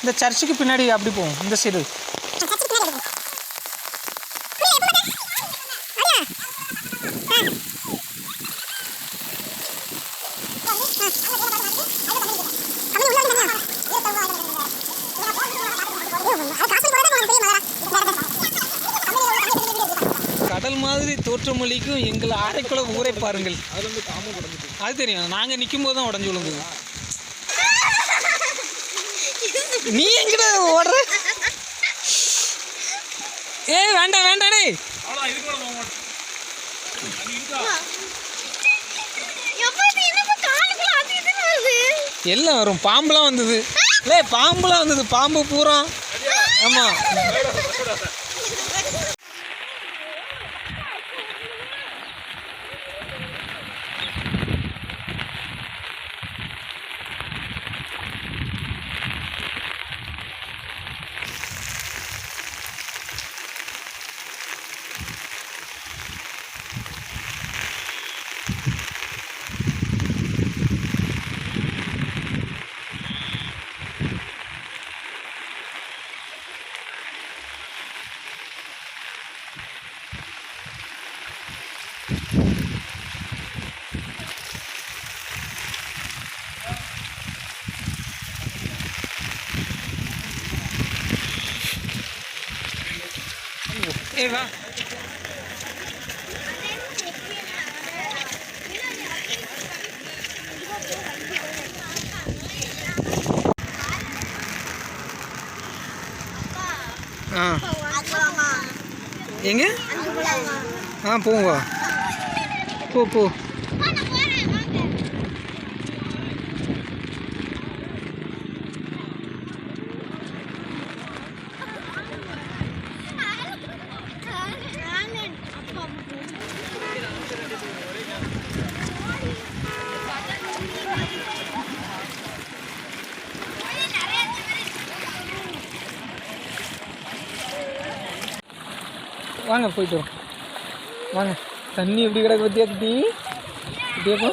இந்த சர்ச்சுக்கு பின்னாடி அப்படி போவோம் இந்த சைடு கடல் மாதிரி தோற்றமளிக்கும் எங்கள் ஆரைக்குள ஊரை பாருங்கள். அது தெரியும். நாங்கள் நிற்கும் போது தான் உடஞ்சி விழுந்தது. நீ எங்கட ஓடுற? ஏய் வேண்டாம் வேண்டானே எல்லாம் வரும். பாம்புலாம் வந்தது. லே பாம்புலாம் வந்தது. பாம்பு பூரா. ஆமாம் ஏ வா ஆ. எங்கே? ஆ போங்க போ போ. வாங்க போயிட்டு வரோம் வாங்க தண்ணி எப்படி கிடக்கு பத்தியா குட்டி குட்டியாப்பா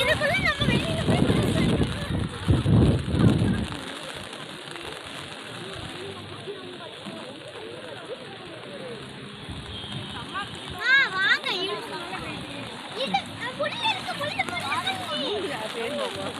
இதுக்குள்ள நம்ம வெளியில போய் குளிக்கணும். ஆ, வாங்க, இழுத்து. இது, அஹ், புல்லு இருக்கு, புல்லு, புல்லு.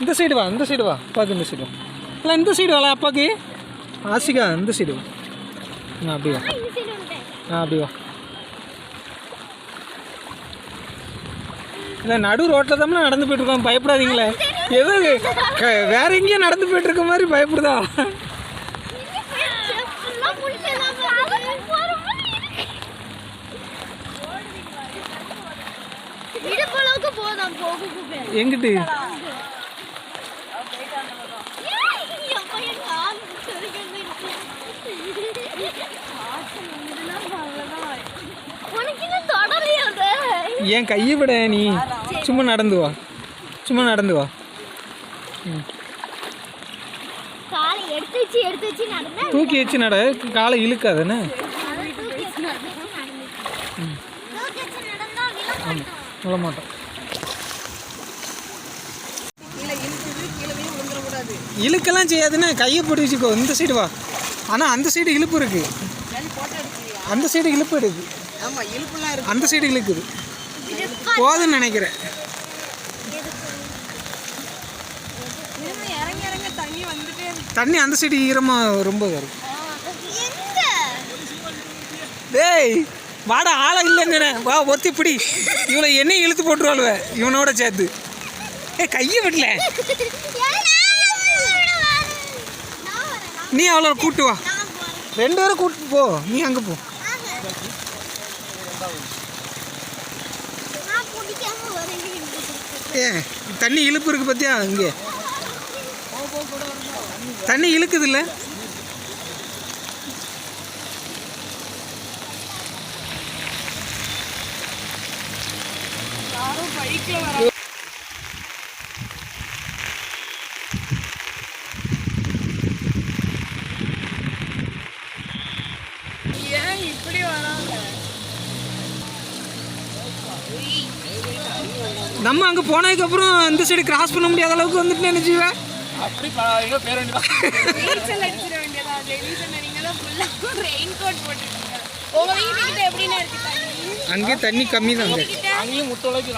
இந்த சைடு வா இந்த சைடு வா அப்பாவுக்கு இந்த சைடு வா இல்லை இந்த சைடு வாடா அப்பாவுக்கு ஆசிகா இந்த சைடு வா ஆ அப்படி வா. ஆ அப்படி வா இல்லை நடு ரோட்டில் தான் நடந்து போயிட்டு இருக்கோம் பயப்படாதீங்களே க- வேற எங்கேயும் நடந்து போயிட்டு இருக்க மாதிரி பயப்படுதா full ஏன் கையை விட நீ சும்மா நடந்து வா. சும்மா நடந்து வா. தூக்கி வச்சு நட. காலை இழுக்காதானே அதை தூக்கி வச்சு நடந்தா நடந்துச்சு. தூக்கி வச்சு நடந்தா விழ மாட்டோம். இழுக்கெல்லாம் செய்யாதுன்னு கையை போட்டு வச்சுக்கோ. இந்த சைடு வா. ஆனால் அந்த சைடு இழுப்பு இருக்கு. அந்த சைடு இழுப்பு இருக்கு ஆமா இழுப்புலாம் இருக்கு. அந்த சைடு இழுக்குது. போதும்னு நினைக்கிறேன். தண்ணி அந்த சைடு ஈரமாக ரொம்ப வரும் டேய் வாடா ஆளை இல்லைங்கண்ணே. வா ஒத்தி பிடி. இவளை எண்ணெய் இழுத்து போட்டுருவாளுவ. இவனோட சேர்த்து. ஏ கையை விடல. நீ அவ்வளோ கூட்டு வா. ரெண்டு பேரும் கூப்பிட்டு போ. நீ அங்கே போ. ஏ தண்ணி இழுப்பு இருக்கு பார்த்தியா இங்கே. தண்ணி இழுக்குது இல்லை யாரும் பைக்ல வர போனதுக்கப்புறம் இந்த சைடு கிராஸ் பண்ண முடியாத அளவுக்கு வந்துட்டு நினைச்சுவ அப்படி நீச்சல் அடிச்சிட வேண்டியதா? தண்ணி? அங்கேயே தண்ணி கம்மி தான் அங்கேயும் முட்டு உலகி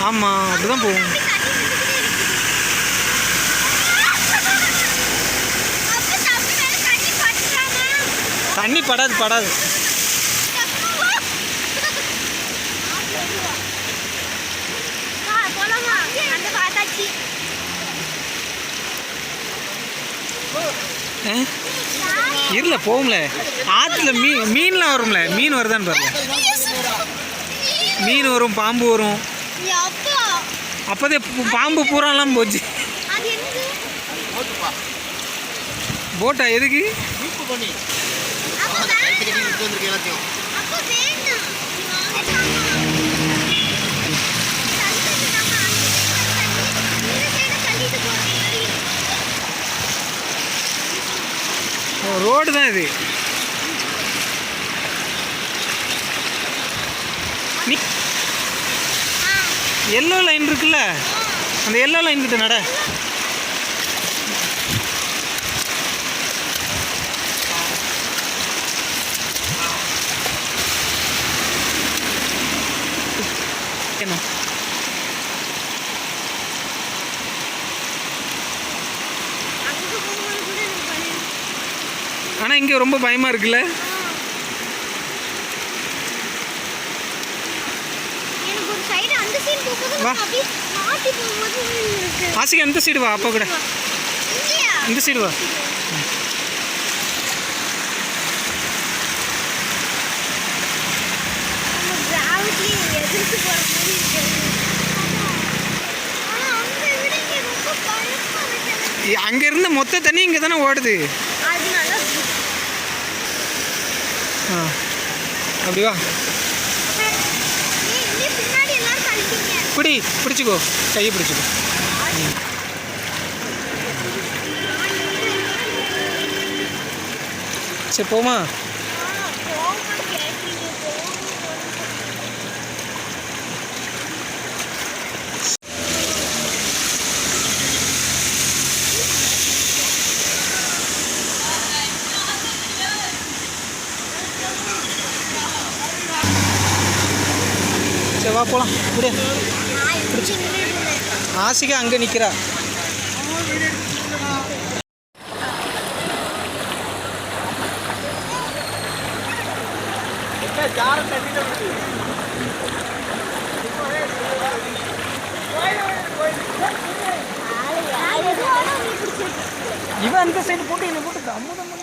ஆமாம் அப்படிதான் போகும். தண்ணி படாது படாது போலாமா அந்த பார்த்தாச்சு ஆ? இருல போகும்ல ஆற்றுல மீ மீன்லாம் வரும்ல. மீன் வருதான்னு பாருங்க. மீன் வரும் பாம்பு வரும். அப்பா அப்போதே பாம்பு பூராலாம் போச்சு. போட்டா எதுக்கு மீட்பு பண்ணி அப்ப வேண்டாம் அப்ப வேண்டாம் நீ எல்லோ லைன் இருக்குல்ல? அந்த எல்லோ லைன் கிட்ட நட என்ன ஆனால் இங்கே ரொம்ப பயமாக இருக்குல்ல? எனக்கு ஒரு சைடு வா. அப்பா கூட. இந்த சைடு வா? நம்ம கிராவிட்டி எதிர்த்து போற மாதிரி இருக்கு. ஆனா அங்க விட இங்க ரொம்ப பயமா இருக்கு. எனக்கு. அங்கே இருந்த மொத்த தண்ணி இங்கே தானே ஓடுது அதனால அப்படி. ஆ. அப்படி வா பிடி பிடிச்சிக்கோ. கையை பிடிச்சிக்கோ. சரி போமா போக கேட்டீங்க போக சரி வா போகலாம் அப்படியே ஆசிகா அங்கே நிற்கிறா இவன் அந்த சைடு போட்டு என்னை போட்டு அமுதம்